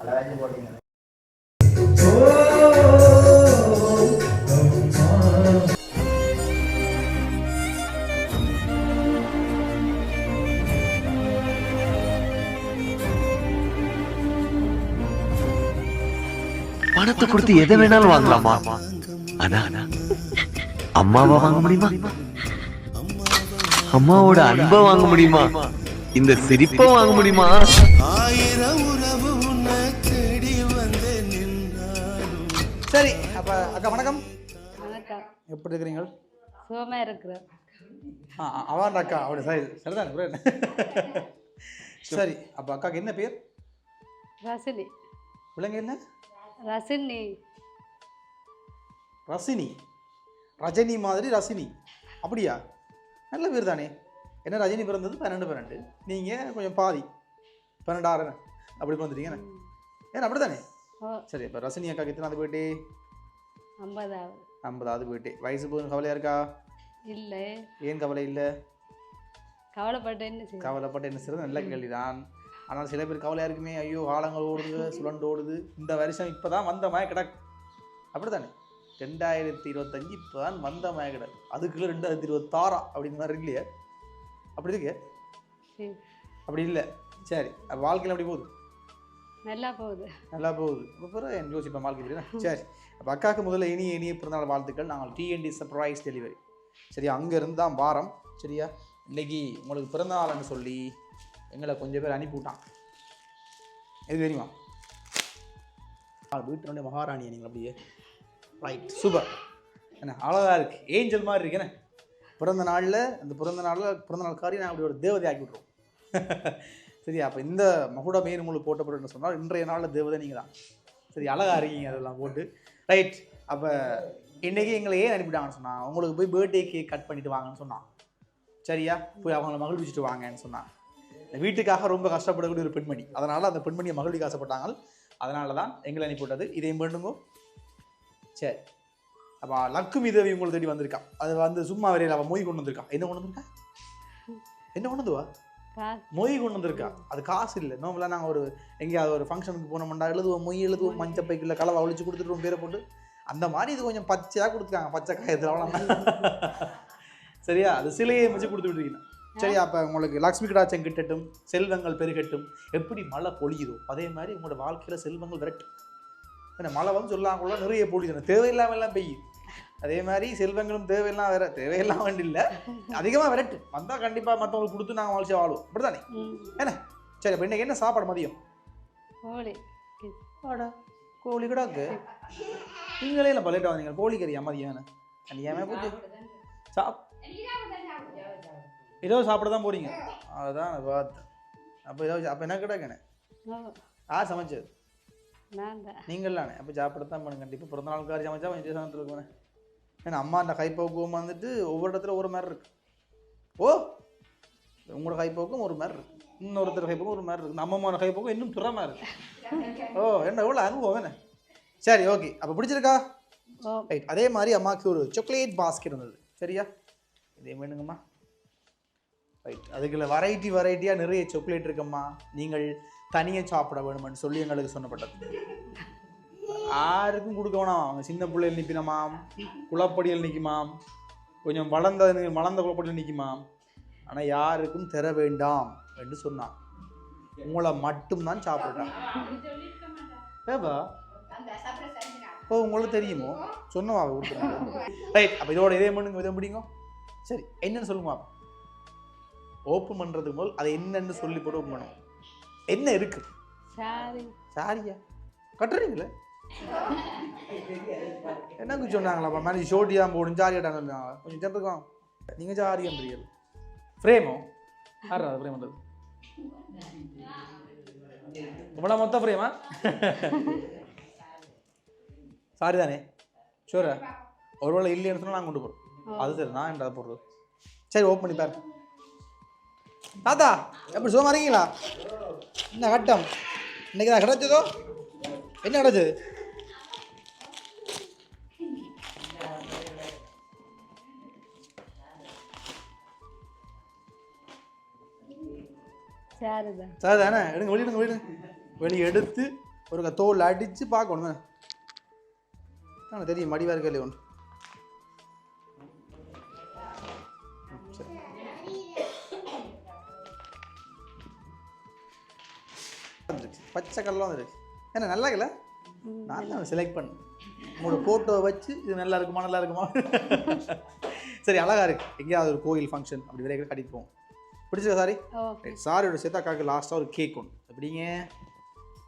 அழகாச்சு போட்டீங்க. பணத்தை கொடுத்து எதை வேணாலும் வாங்கலாமா? ஆனா அம்மாவை வாங்க முடியுமா? அம்மாவோட அன்பை வாங்க முடியுமா? இந்த சிரிப்பை வாங்க முடியுமா? ஆயிரம் சரி அப்ப அக்கா வணக்கம். வணக்கம். எப்படி இருக்கிறீங்க? சுகமா இருக்கிறேன். ஆ அவான் அக்கா. அப்படி சரி சரிதான். சரி அப்போ அக்காக்கு என்ன பேர்? ரசினி. பிள்ளைங்க என்ன? ரசினி. ரசினி. ரஜினி மாதிரி ரசினி. அப்படியா? நல்ல பேர் தானே. என்ன ரஜினி பிறந்தது? பன்னெண்டு பன்னெண்டு. நீங்கள் கொஞ்சம் பாதி. பன்னெண்டாறு. அப்படி பிறந்துட்டீங்க ஏன்னா அப்படி தானே சரி இப்போ ரசினி அக்காக்கு எத்தனாவது போயிட்டு ஐம்பதாவது ஐம்பதாவது போயிட்டு வயசு போகுது கவலையாக இருக்கா இல்லை ஏன் கவலை இல்லை கவலைப்பட்டு என்ன கவலைப்பட்டு என்ன செய்யறது நல்ல கேள்விதான் ஆனால் சில பேர் கவலையாக இருக்குமே ஐயோ காலங்கள் ஓடுது சுழண்டு ஓடுது இந்த வருஷம் இப்போ தான் வந்த மய கிடக்கு அப்படி தானே ரெண்டாயிரத்தி இருபத்தஞ்சு இப்போ தான் வந்த மய கிடக்கு அதுக்குள்ளே ரெண்டாயிரத்தி இருபத்தாறா அப்படின்னு மாதிரி இல்லையே அப்படி இருக்கு அப்படி இல்லை சரி வாழ்க்கையில் அப்படி போகுது நல்லா போகுது. நல்லா போகுது. என் யோசிப்பேன் வாழ்க்கை சரி. அப்போ அக்காவுக்கு முதல்ல இனிய இனிய பிறந்தநாள் வாழ்த்துக்கள். நாங்கள் டிஎன்டி சர்ப்ரைஸ் டெலிவரி சரியா? அங்கேருந்து தான் வாரம். சரியா? இன்னைக்கு உங்களுக்கு பிறந்தநாள்னு சொல்லி எங்களை கொஞ்சம் பேர் அனுப்பி விட்டான். எது தெரியுமா? வீட்டினுடைய மகாராணி நீங்கள் அப்படியே. ரைட் சூப்பர் என்ன? அழகா இருக்கு. ஏஞ்சல் மாதிரி இருக்கு. என்ன? பிறந்த நாளில் அந்த பிறந்த நாளில் பிறந்த நாள் காரி நான் அப்படி ஒரு தேவதை ஆக்கி விட்ருவோம் சரி அப்போ இந்த மகுட மேல் உங்களுக்கு போட்டப்பட்டு சொன்னால் இன்றைய நாளில் தேவதை நீங்கள் தான் சரி அழகா இருக்கீங்க அதெல்லாம் போட்டு. ரைட் அப்போ இன்றைக்கி எங்களை ஏன் அனுப்பிட்டாங்கன்னு சொன்னான் உங்களுக்கு போய் பர்த்டே கேக் கட் பண்ணிட்டு வாங்கன்னு சொன்னான். சரியா? போய் அவங்கள மகிழ்விச்சுட்டு வாங்கன்னு சொன்னான். இந்த வீட்டுக்காக ரொம்ப கஷ்டப்படக்கூடிய ஒரு பெண்மணி. அதனால் அந்த பெண்மணியை மகிழ்விக்க ஆசைப்பட்டாங்க. அதனால தான் எங்களை அனுப்பிவிட்டது. இதையும் பண்ணுங்க சரி. அப்போ லக்குமி தேவி உங்களை தேடி வந்திருக்கான். அது வந்து சும்மா வரையில் அவள் மொய் கொண்டு வந்திருக்கான். என்ன கொண்டு வந்திருக்கா? என்ன கொண்டு வந்துவா மொய் கொண்டு வந்திருக்கா. அது காசு இல்லை. நோம்பலாம் நாங்கள் ஒரு எங்கேயாவது ஒரு ஃபங்க்ஷனுக்கு போனோம்டா எழுதுவோம் மொய் எழுதுவோம் மஞ்சள் பைக்குள்ள கலவை ஒழிச்சு கொடுத்துருவோம் பேரை போட்டு. அந்த மாதிரி இது கொஞ்சம் பச்சையாக கொடுத்துருக்காங்க பச்சை காயத்தில் அவ்வளோ சரியா? அது சிலையை வச்சு கொடுத்து விட்டுருக்கீங்க. சரியா? அப்போ உங்களுக்கு லக்ஷ்மி கடாச்சம் கிட்டட்டும் செல்வங்கள் பெருகட்டும். எப்படி மழை பொழியுதோ அதே மாதிரி உங்களோட வாழ்க்கையில் செல்வங்கள் விரட்டும். ஏன்னா மழை வந்து சொல்லாங்குள்ள நிறைய பொழியுது. தேவையில்லாம எல்லாம் பெய்யும் அதே மாதிரி செல்வங்களும் தேவையெல்லாம் வேற தேவையெல்லாம் வேண்டி இல்லை அதிகமாக விரட்டு. வந்தால் கண்டிப்பாக மற்றவங்களுக்கு கொடுத்து நாங்கள் வாழ்ச்சி வாழுவோம். அப்படிதானே ம். என்ன? சரி அப்போ இன்னைக்கு என்ன சாப்பாடு மதியம்? கோழி. கோழி கிடாக்கு நீங்களே இல்லை பலேட்டா வந்தீங்க. கோழி கறியா மதியம் ஏமே போச்சு சாப் ஏதோ சாப்பிட தான் போறீங்க. அதுதான் நான் பார்த்தேன். அப்போ ஏதோ அப்போ என்ன கிடக்குண்ணே ஓ. யார் சமைச்சது? தான். நீங்களாண்ணே அப்போ சாப்பிட தான் பண்ணுங்க கண்டிப்பாக பிறந்த நாள் காரி சமைச்சா கொஞ்சம் சமயத்தில் இருக்குண்ணே ஏன்னா அம்மா அந்த கைப்போக்குவம் வந்துட்டு ஒவ்வொரு இடத்துல ஒரு மாதிரி இருக்கு. ஓ உங்களோட கைப்போக்கும் ஒரு மாதிரி இருக்கு. இன்னொருத்தர் கைப்போக்கும் ஒரு மாதிரி இருக்கு. நம்ம அம்மா கைப்போக்கும் இன்னும் துறமா இருக்கு. ஓ என்ன எவ்வளோ அனுபவம் என்ன? சரி ஓகே அப்போ பிடிச்சிருக்கா? ரைட் அதே மாதிரி அம்மாவுக்கு ஒரு சாக்லேட் பாஸ்கெட் இருந்தது சரியா? இதே வேணுங்கம்மா. ரைட் அதுக்குள்ள வெரைட்டி வெரைட்டியாக நிறைய சாக்லேட் இருக்கும்மா. நீங்கள் தனியாக சாப்பிட வேணும்னு சொல்லி எங்களுக்கு சொன்னப்பட்டது. யாருக்கும் கொடுக்க வேணாம். அவங்க சின்ன பிள்ளைகள் நிற்பினமாம் குளப்படியில் நிற்குமாம் கொஞ்சம் வளர்ந்த வளர்ந்த குளப்படியில் நிற்குமாம் ஆனால் யாருக்கும் தர வேண்டாம் என்று சொன்னான். உங்களை மட்டும்தான் சாப்பிட்டான் ஏப்பா? ஓ உங்களுக்கு தெரியுமோ? சொன்னவா கொடுத்துருங்க. ரைட் அப்போ இதோட இதே பண்ணுங்க இதை முடியுங்க. சரி என்னன்னு சொல்லுங்க ஓப்பன் பண்ணுறதுக்கு முதல் அதை என்னன்னு சொல்லி போட்டு ஓப்பன் பண்ணுவோம். என்ன இருக்கு? சாரி சாரியா கட்டுறீங்களே? என்னங்க சொன்னாங்களாப்பா மேனேஜ் ஷோட்டியா போடும். ஜாலியாட்டாங்க சொன்னாங்க கொஞ்சம் ஜென்ருக்கும் நீங்கள் ஜாலியன்றீங்க ஃப்ரேமோ யாரா ஃப்ரேம் பண்ணுறது இவ்வளோ மொத்த ஃப்ரேமா சாரி தானே. ஷூரா ஒருவேளை இல்லைன்னு சொன்னால் நாங்கள் கொண்டு போகிறோம் அது சரி நான் என்ன போடுறது? சரி ஓப்பன் பண்ணி பாரு. தாத்தா எப்படி சுகமா இருக்கீங்களா? என்ன கட்டம்? இன்னைக்கு தான் கிடைச்சதோ? என்ன கிடைச்சது? சாரி தான் தானே எடுங்க வெளியிடுங்க வெளியிடுங்க வெளியே எடுத்து ஒரு தோல் அடித்து பார்க்கணும் எனக்கு தெரியும் மடிவாக இருக்கே ஒன்று. பச்சை கல்லாம் வந்துருக்கு என்ன நல்லா இருக்கல? நான் தான் செலக்ட் பண்ணேன். உங்களோட ஃபோட்டோவை வச்சு இது நல்லா இருக்குமா நல்லா இருக்குமா? சரி அழகா இருக்கு. எங்கேயாவது ஒரு கோயில் ஃபங்க்ஷன் அப்படி விரைவில் கட்டிட்டு போவோம். பிடிச்சிருக்கா சாரி? சாரியோட சேர்த்தாக்காக்கு லாஸ்ட்டாக ஒரு கேக் ஒன்று எப்படிங்க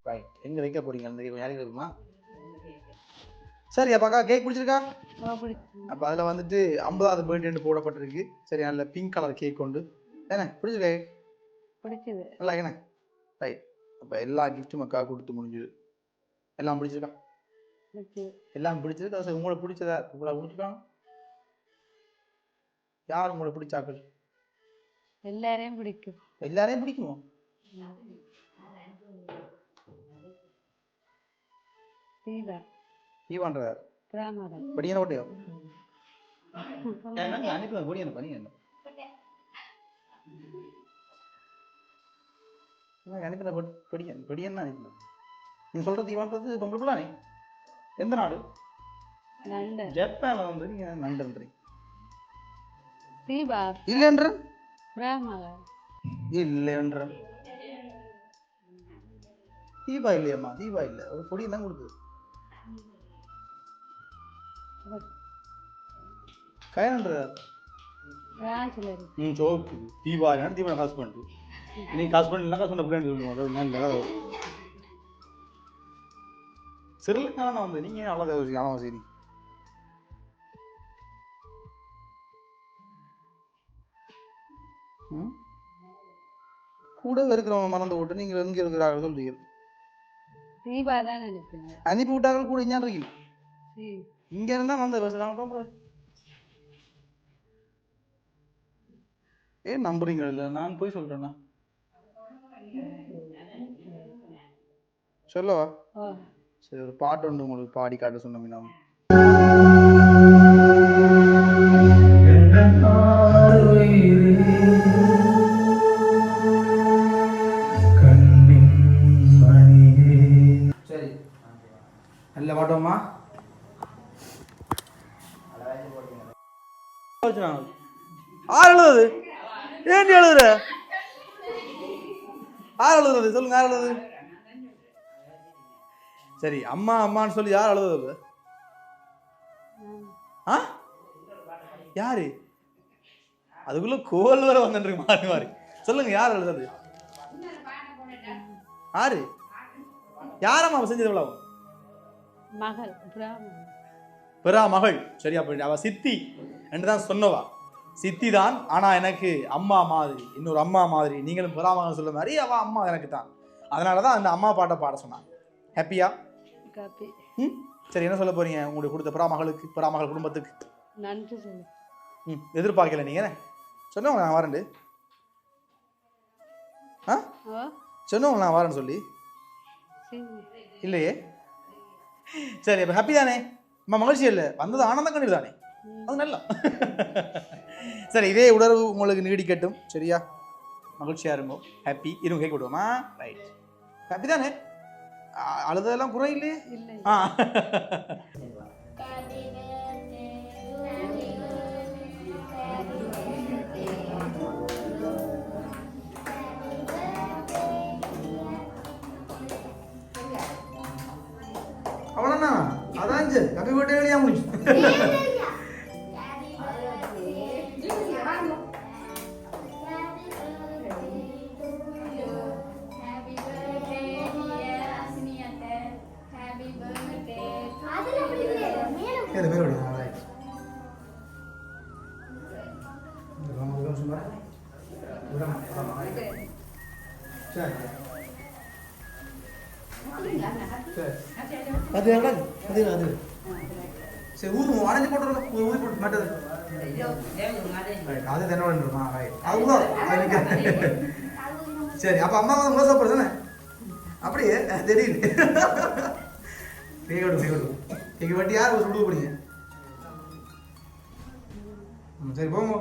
ரைட் எங்கே வைக்க போறீங்க? அந்த கேக் யாருக்கு இருக்குமா சரி அப்பாக்கா கேக் பிடிச்சிருக்கா? அப்போ அதில் வந்துட்டு ஐம்பதாவது பர்த்டேன்னு போடப்பட்டிருக்கு. சரி நல்ல பிங்க் கலர் கேக் கொண்டு என்ன பிடிச்சிருக்கா? பிடிச்சது. நல்லா என்ன ரைட் அப்போ எல்லா கிஃப்ட்டும் அக்கா கொடுத்து முடிஞ்சுது. எல்லாம் பிடிச்சிருக்கா? எல்லாம் பிடிச்சது உங்களை பிடிச்சதா? உங்களை பிடிச்சிருக்காங்க யார் உங்களை பிடிச்சாக்கள் எல்லாரையும் பிடிக்கும் எல்லாரையும் பிடிக்குமோ தீபா ஈவான்றார் பிராமணம் படியான ஓட்டையோ அனுப்பி படியான பண்ணி என்ன அனுப்பின படியன் படியன் தான் அனுப்பினேன் நீ சொல்றது இவன்றது பொம்பளை பிள்ளானே எந்த நாடு நண்டு ஜப்பான்ல வந்து நீங்க நண்டுன்றீங்க தீபா இல்லைன்ற பிராமணம் இல்லைன்ற தீபா இல்லையம்மா தீபா இல்லை. ஒரு பொடியும் தான் கொடுக்குது. கயன்றார் ம் சோப்பு. தீபா என்ன தீபா ஹஸ்பண்ட் நீ ஹஸ்பண்ட் இல்லை ஹஸ்பண்ட் ஃப்ரெண்ட் சொல்லுவோம் நல்ல சிறுலுக்கான வந்து நீங்க அவ்வளோ ஞாபகம் சரி கூட இருக்கிறவங்க மறந்து விட்டு நீங்கள் எங்கே இருக்கிறார்கள் நினைப்பேன் அனுப்பி விட்டார்கள் கூட இங்கே இருக்கீங்க இங்க இருந்தா வந்து போகிறேன் ஏன் நம்புறீங்க? இல்லை நான் போய் சொல்றேன்னா சொல்லவா? சரி ஒரு பாட்டு ஒன்று உங்களுக்கு பாடி காட்ட சொன்னோம் ஆறு எழுதுது ஏன் எழுதுற? யார் எழுதுறது? சொல்லுங்க யார் எழுதுது சரி அம்மா அம்மான்னு சொல்லி யார் எழுதுறது? ஆ? யாரு? அதுக்குள்ள கோல் வர வந்துட்டு மாறி மாறி. சொல்லுங்க யார் எழுதுறது? யாரு யாரம்மா அவ செஞ்சது எவ்வளவு மகள் பெறா மகள். சரி அப்படி அவ சித்தி. என்று தான் சொன்னவா. சித்தி தான் ஆனா எனக்கு அம்மா மாதிரி இன்னொரு அம்மா மாதிரி. நீங்களும் பெறா மகன் சொல்ல மாதிரி அவ அம்மா எனக்கு தான் அதனால தான் அந்த அம்மா பாட்டை பாட சொன்னான் ஹாப்பியா ம்? சரி என்ன சொல்ல போறீங்க? உங்களுக்கு கொடுத்த பெறா மகளுக்கு பெறா மகள் குடும்பத்துக்கு. நன்றி சொல்லு ம் எதிர்பார்க்கல நீங்க என்ன? சொன்னவங்க நான் வரேன் ஆ? சொன்னவங்க நான் வரேன்னு சொல்லி. இல்லையே? சரி அப்போ ஹாப்பி தானே? அம்மா மகிழ்ச்சி இல்லை. வந்தது ஆனந்தம் கண்ணீர் தானே? அது நல்லா. சரி இதே உணர்வு உங்களுக்கு நீடிக்கட்டும். சரியா? மகிழ்ச்சியா இருங்கோ. ஹாப்பி இருங்க கேட்க விடுவோமா ரைட் ஹாப்பி தானே? அ- அழுததெல்லாம் குறை இல்லையே? இல்லை. ஆ. அவ்வளோதான் அதான் ஹாப்பி பர்த்டே வெளியா முடிச்சு? ரைட் சரி. அது எவ்வளோ அது அது சரி ஊது அடைஞ்சு போட்டுருங்க ஊதி போட்டு மாட்டது அது அது நிக்க. சரி அப்போ அம்மா வந்து முதல் சாப்பிட்றது தானே? அப்படியே தெரியுது. பேயோடும் பேயோடும் கேட்க வட்டி யார் சுடுவு படிங்க சரி போங்க.